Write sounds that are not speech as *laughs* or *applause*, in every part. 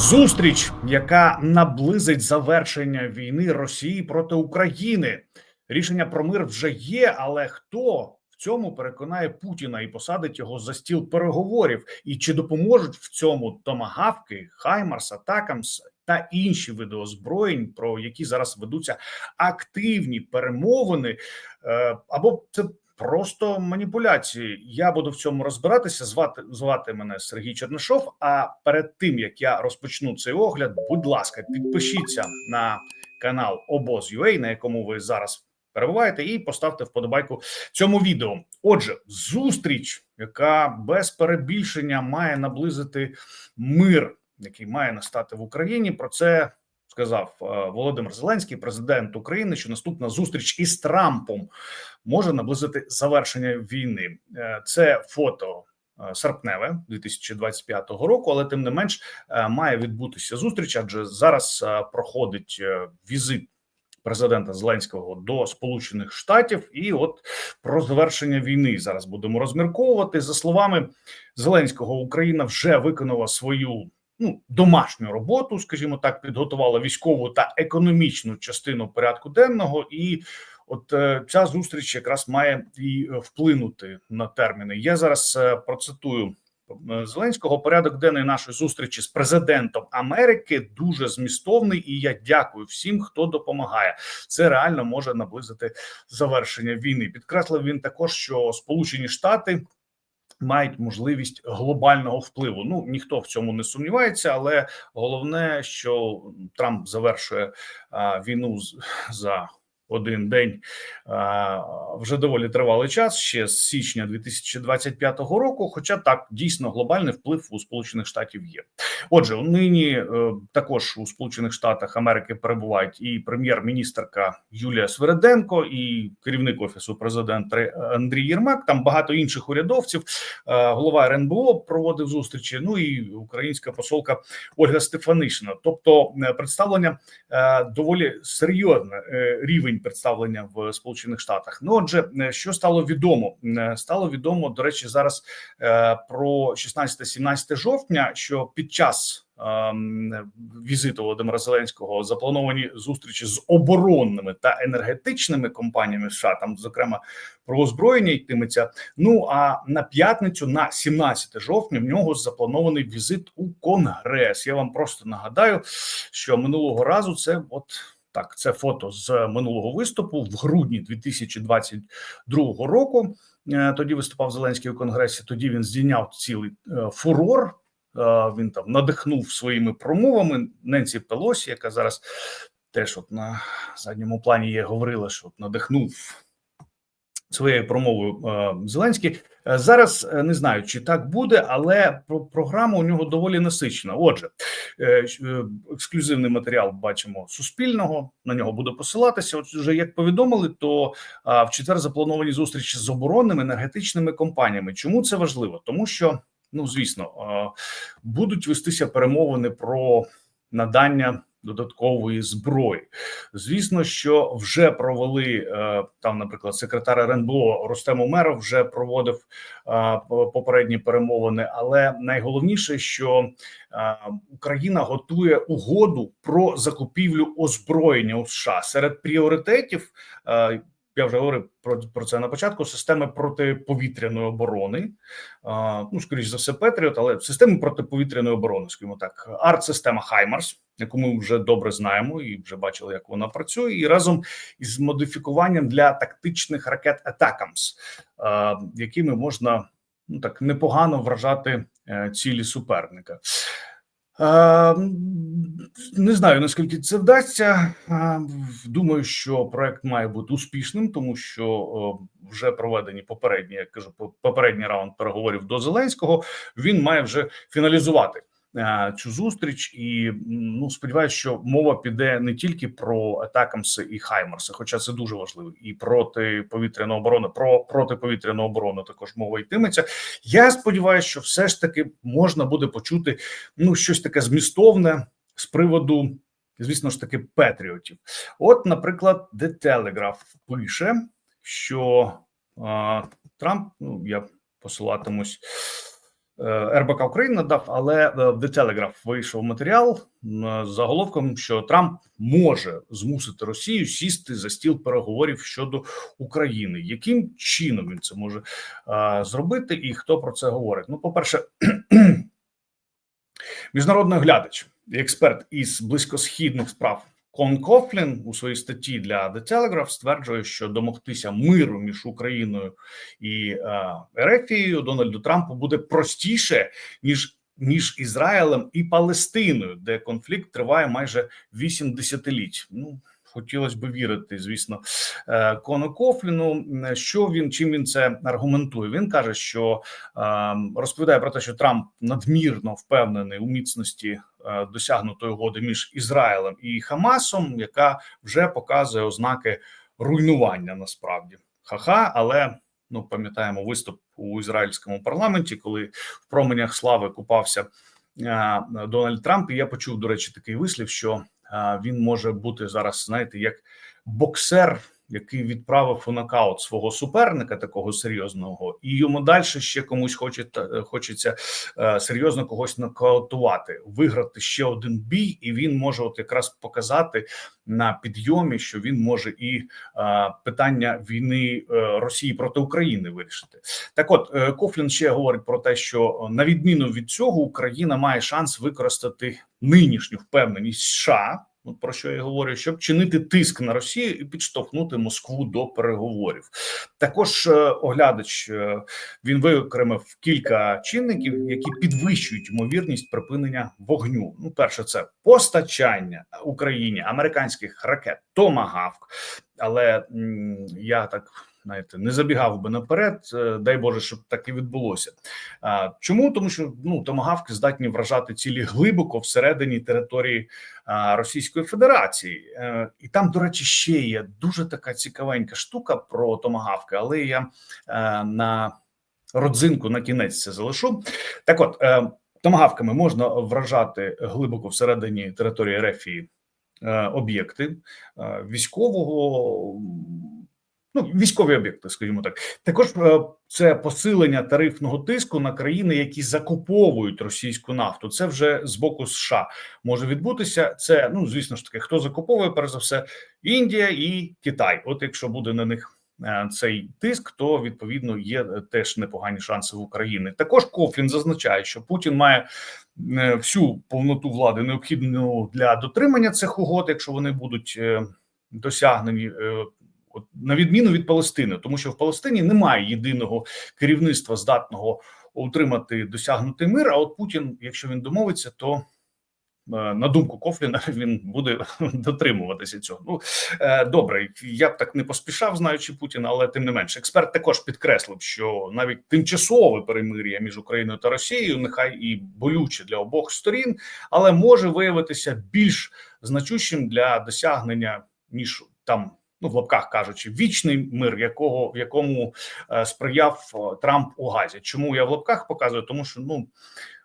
Зустріч, яка наблизить завершення війни Росії проти України. Рішення про мир вже є, але хто в цьому переконає Путіна і посадить його за стіл переговорів? І чи допоможуть в цьому томагавки, Хаймарс, Атакамс та інші види озброєнь, про які зараз ведуться активні перемовини? Е, Або це просто маніпуляції. Я буду в цьому розбиратися. Звати звати мене Сергій Чернишов. А перед тим як я розпочну цей огляд, будь ласка, підпишіться на канал Обоз.ua, на якому ви зараз перебуваєте, і поставте вподобайку цьому відео. Отже, зустріч, яка без перебільшення має наблизити мир, який має настати в Україні. Про це сказав е, Володимир Зеленський, президент України, що наступна зустріч із Трампом може наблизити завершення війни. Е, Це фото. е, Серпневе 2025 року, але тим не менш має відбутися зустріч, адже зараз проходить візит президента Зеленського до Сполучених Штатів, і от про завершення війни зараз будемо розмірковувати за словами Зеленського. Україна вже виконала свою ну домашню роботу, скажімо так, підготувала військову та економічну частину порядку денного, і от е, ця зустріч якраз має і е, вплинути на терміни. Я зараз е, процитую. Зеленського порядок денний нашої зустрічі з президентом Америки дуже змістовний, і я дякую всім, хто допомагає. Це реально може наблизити завершення війни. Підкреслив він також, що Сполучені Штати мають можливість глобального впливу. Ну ніхто в цьому не сумнівається, але головне, що Трамп завершує а, війну за один день вже доволі тривалий час, ще з січня 2025 року. Хоча так дійсно глобальний вплив у Сполучених Штатів є. Отже, нині е, також у Сполучених Штатах Америки перебувають і прем'єр-міністерка Юлія Свереденко, і керівник офісу президента Андрій Єрмак. Там багато інших урядовців. Е, Голова РНБО проводив зустрічі. Ну і українська посолка Ольга Стефанишина. Тобто, е, представлення доволі серйозне е, представлення в Сполучених Штатах. Ну, отже, е, що стало відомо? Е, Стало відомо до речі, зараз е, про 16-17 жовтня, що під час ем, візиту Володимира Зеленського заплановані зустрічі з оборонними та енергетичними компаніями США, там зокрема про озброєння йтиметься. Ну а на п'ятницю, на 17 жовтня, в нього запланований візит у Конгрес. Я вам просто нагадаю, що минулого разу це от. Так, це фото з минулого виступу в грудні 2022 року. Е, Тоді виступав Зеленський у конгресі. Тоді він здійняв цілий е, фурор. Е, Він там надихнув своїми промовами Ненсі Пелосі, яка зараз теж от на задньому плані є, говорила, що надихнув своєю промовою е, Зеленський. Е, Зараз е, не знаю, чи так буде, але про програма у нього доволі насичена. Отже, ексклюзивний матеріал бачимо суспільного. На нього буду посилатися. От вже як повідомили, то в четвер заплановані зустрічі з оборонними енергетичними компаніями. Чому це важливо? Тому що, ну звісно, будуть вестися перемовини про надання додаткової зброї. Звісно, що вже провели е, там, наприклад, секретар РНБО Рустем Умеров вже проводив е, попередні перемовини. Але найголовніше, що е, Україна готує угоду про закупівлю озброєння у США серед пріоритетів. Я вже говорив про, про це на початку. Системи протиповітряної оборони, а, ну скоріш за все, Петріот, але системи протиповітряної оборони, скажімо так, арт-система Хаймарс, яку ми вже добре знаємо і вже бачили, як вона працює, і разом із модифікуванням для тактичних ракет Атакамс, якими можна ну так непогано вражати е, цілі суперника. Е, Не знаю наскільки це вдасться. Е, Думаю, що проект має бути успішним, тому що вже проведені попередні, я кажу, по- попередній раунд переговорів до Зеленського. Він має вже фіналізувати е, цю зустріч, і ну сподіваюся, що мова піде не тільки про атакамси і Хаймарси, хоча це дуже важливо, і протиповітряну оборону, про протиповітряну оборону також мова йтиметься. Я сподіваюся, що все ж таки можна буде почути ну щось таке змістовне з приводу, звісно ж таки, Петріотів. От, наприклад, The Telegraph пише, що а, Трамп, ну я посилатимусь е, РБК України надав, але е, в The Telegraph вийшов матеріал з заголовком, що Трамп може змусити Росію сісти за стіл переговорів щодо України. Яким чином він це може е, зробити, і хто про це говорить? Ну, по перше, *clears throat* міжнародний глядач і експерт із близькосхідних справ. Кон Кофлін у своїй статті для The Telegraph стверджує, що домогтися миру між Україною і е, Ерефією Дональду Трампу буде простіше ніж між Ізраїлем і Палестиною, де конфлікт триває майже 8 десятиліть. Ну хотілося б вірити, звісно, е, Кону Кофліну. Що він чим він це аргументує? Він каже, що е, розповідає про те, що Трамп надмірно впевнений у міцності е, досягнутої угоди між Ізраїлем і Хамасом, яка вже показує ознаки руйнування насправді ха-ха, але. Ну, пам'ятаємо виступ у ізраїльському парламенті, коли в променях слави купався Дональд Трамп. І я почув, до речі, такий вислів, що він може бути зараз, знаєте, як боксер, який відправив у нокаут свого суперника, такого серйозного, і йому далі ще комусь хоче, хочеться е, серйозно когось нокаутувати, виграти ще один бій, і він може от якраз показати на підйомі, що він може і е, питання війни е, Росії проти України вирішити. Так, от е, Кофлін ще говорить про те, що на відміну від цього Україна має шанс використати нинішню впевненість США. От про що я говорю, щоб чинити тиск на Росію і підштовхнути Москву до переговорів. Також е, оглядач е, він виокремив кілька чинників, які підвищують ймовірність припинення вогню. Ну, перше, це постачання Україні американських ракет Томагавк, але я так знаєте, не забігав би наперед. е, Дай Боже, щоб так і відбулося. Чому тому, що ну томагавки здатні вражати цілі глибоко всередині території Російської Федерації, Е, і там, до речі, ще є дуже така цікавенька штука про томагавки, але я е, на родзинку на кінець це залишу. Так, от томагавками можна вражати глибоко всередині території Рефії об'єкти військового. Ну, військові об'єкти, скажімо так, також е, це посилення тарифного тиску на країни, які закуповують російську нафту. Це вже з боку США може відбутися. Це ну звісно ж таки, хто закуповує перш за все Індія і Китай. От якщо буде на них е, цей тиск, то відповідно є е, теж непогані шанси в Україні. Також Кофлін зазначає, що Путін має всю повноту влади необхідну для дотримання цих угод, якщо вони будуть досягнені. От на відміну від Палестини, тому що в Палестині немає єдиного керівництва здатного утримати досягнутий мир. А от Путін, якщо він домовиться, то е, на думку Кофліна *laughs* він буде *laughs* дотримуватися цього. Ну е, добре, я б так не поспішав, знаючи Путіна, але тим не менше, експерт також підкреслив, що навіть тимчасове перемир'я між Україною та Росією, нехай і болюче для обох сторін, але може виявитися більш значущим для досягнення ніж там ну в лапках кажучи, вічний мир, якого в якому е, сприяв е, Трамп у Газі. Чому я в лапках показую? Тому що ну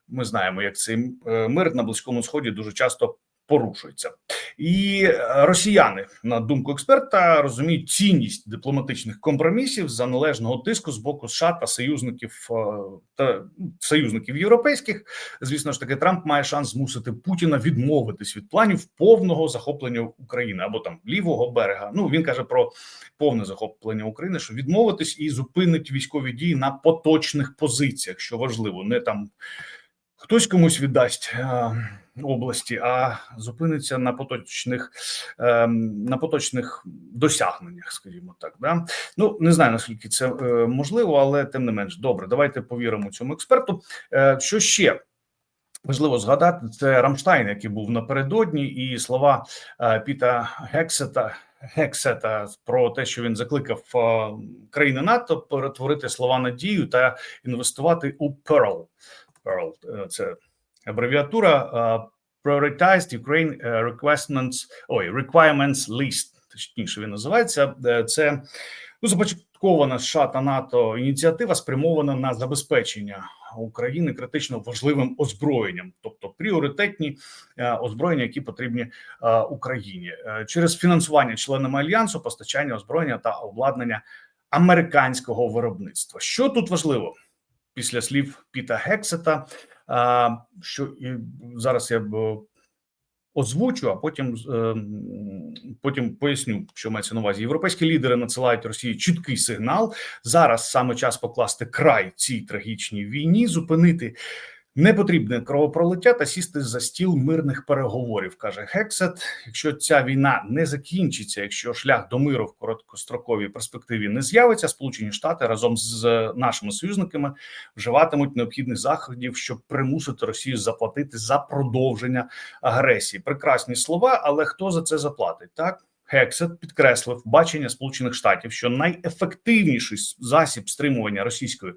ми знаємо, як цей е, мир на близькому сході дуже часто порушується, і е, росіяни, на думку експерта, розуміють цінність дипломатичних компромісів за належного тиску з боку США та союзників е, та ну, союзників європейських. Звісно ж таки, Трамп має шанс змусити Путіна відмовитись від планів повного захоплення України або там лівого берега. Ну він каже про повне захоплення України, що відмовитись і зупинить військові дії на поточних позиціях, що важливо, не там. Хтось комусь віддасть е, області, а зупиниться на поточних е, на поточних досягненнях, скажімо так. Да? Ну не знаю наскільки це е, можливо, але тим не менш добре. Давайте повіримо цьому експерту. Що ще? Важливо згадати це Рамштайн, який був напередодні, і слова Піта Гексета Гексета про те, що він закликав країни НАТО перетворити слова на дію та інвестувати у Pearl. Pearl – це абревіатура е, Prioritized Ukraine е, Requirements, ой, Requirements List, точніше він називається. Е, Це ну, започаткована США та НАТО ініціатива, спрямована на забезпечення України критично важливим озброєнням, тобто пріоритетні е, озброєння, які потрібні е, Україні Е, через фінансування членами альянсу, постачання озброєння та обладнання американського виробництва. Що тут важливо? Після слів Піта Гексета. Що зараз я озвучу, а потім е, потім поясню, що мається на увазі. Європейські лідери надсилають Росії чіткий сигнал. Зараз саме час покласти край цій трагічній війні, зупинити непотрібне кровопролиття та сісти за стіл мирних переговорів, каже Гексет. Якщо ця війна не закінчиться, якщо шлях до миру в короткостроковій перспективі не з'явиться, Сполучені Штати разом з нашими союзниками вживатимуть необхідних заходів, щоб примусити Росію заплатити за продовження агресії. Прекрасні слова, але хто за це заплатить? Так Гексет підкреслив бачення Сполучених Штатів, що найефективніший засіб стримування російської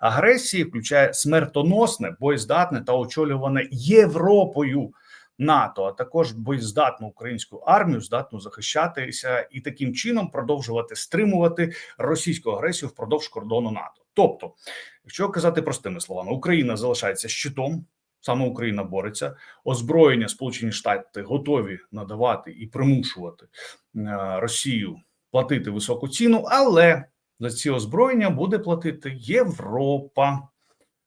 агресії включає смертоносне, боєздатне та очолюване Європою. НАТО, а також боєздатну українську армію, здатну захищатися і таким чином продовжувати стримувати російську агресію впродовж кордону НАТО. Тобто, якщо казати простими словами, Україна залишається щитом, саме Україна бореться, озброєння Сполучені Штати готові надавати і примушувати е, Росію платити високу ціну, але за ці озброєння буде платити Європа.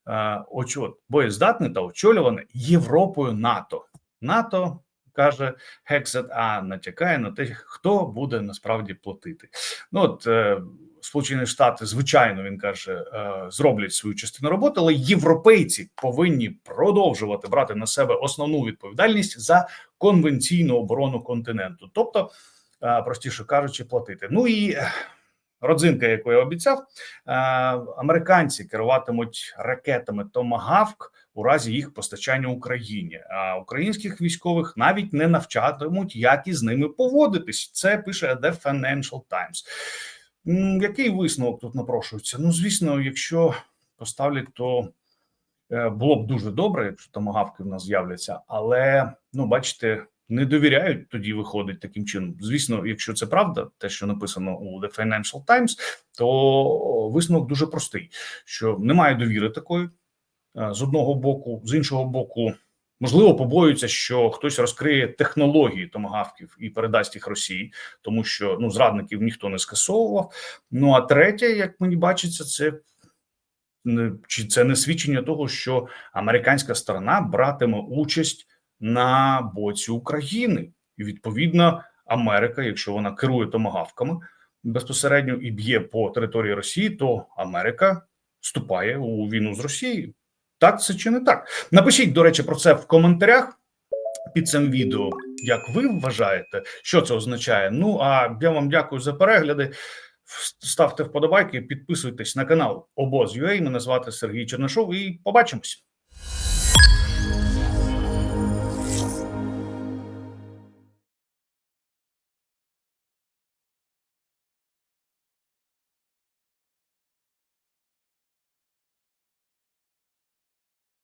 Е, очо- боєздатне та очолюване Європою НАТО. НАТО каже Гексет, а натякає на те, хто буде насправді платити. Ну от е, Сполучені Штати, звичайно, він каже, е, зроблять свою частину роботи, але європейці повинні продовжувати брати на себе основну відповідальність за конвенційну оборону континенту, тобто, е, простіше кажучи, платити. Ну і е, родзинка, яку я обіцяв, американці керуватимуть ракетами Томагавк у разі їх постачання Україні. А українських військових навіть не навчатимуть, як із ними поводитись. Це пише The Financial Times. Який висновок тут напрошується? Ну, звісно, якщо поставлять, то е, було б дуже добре, якщо томагавки в нас з'являться, але ну, бачите. Не довіряють тоді виходить таким чином. Звісно, якщо це правда, те, що написано у The Financial Times, то висновок дуже простий: що немає довіри такої е, з одного боку, з іншого боку, можливо, побоюються, що хтось розкриє технології томагавків і передасть їх Росії, тому що ну зрадників ніхто не скасовував. Ну а третє, як мені бачиться, це чи це не свідчення того, що американська сторона братиме участь на боці України, і відповідно Америка, якщо вона керує томагавками безпосередньо і б'є по території Росії, то Америка вступає у війну з Росією. Так це чи не так? Напишіть, до речі, про це в коментарях під цим відео. Як ви вважаєте, що це означає? Ну а я вам дякую за перегляди. Ставте вподобайки, підписуйтесь на канал Обоз.ua. Мене звати Сергій Чернишов, і побачимось.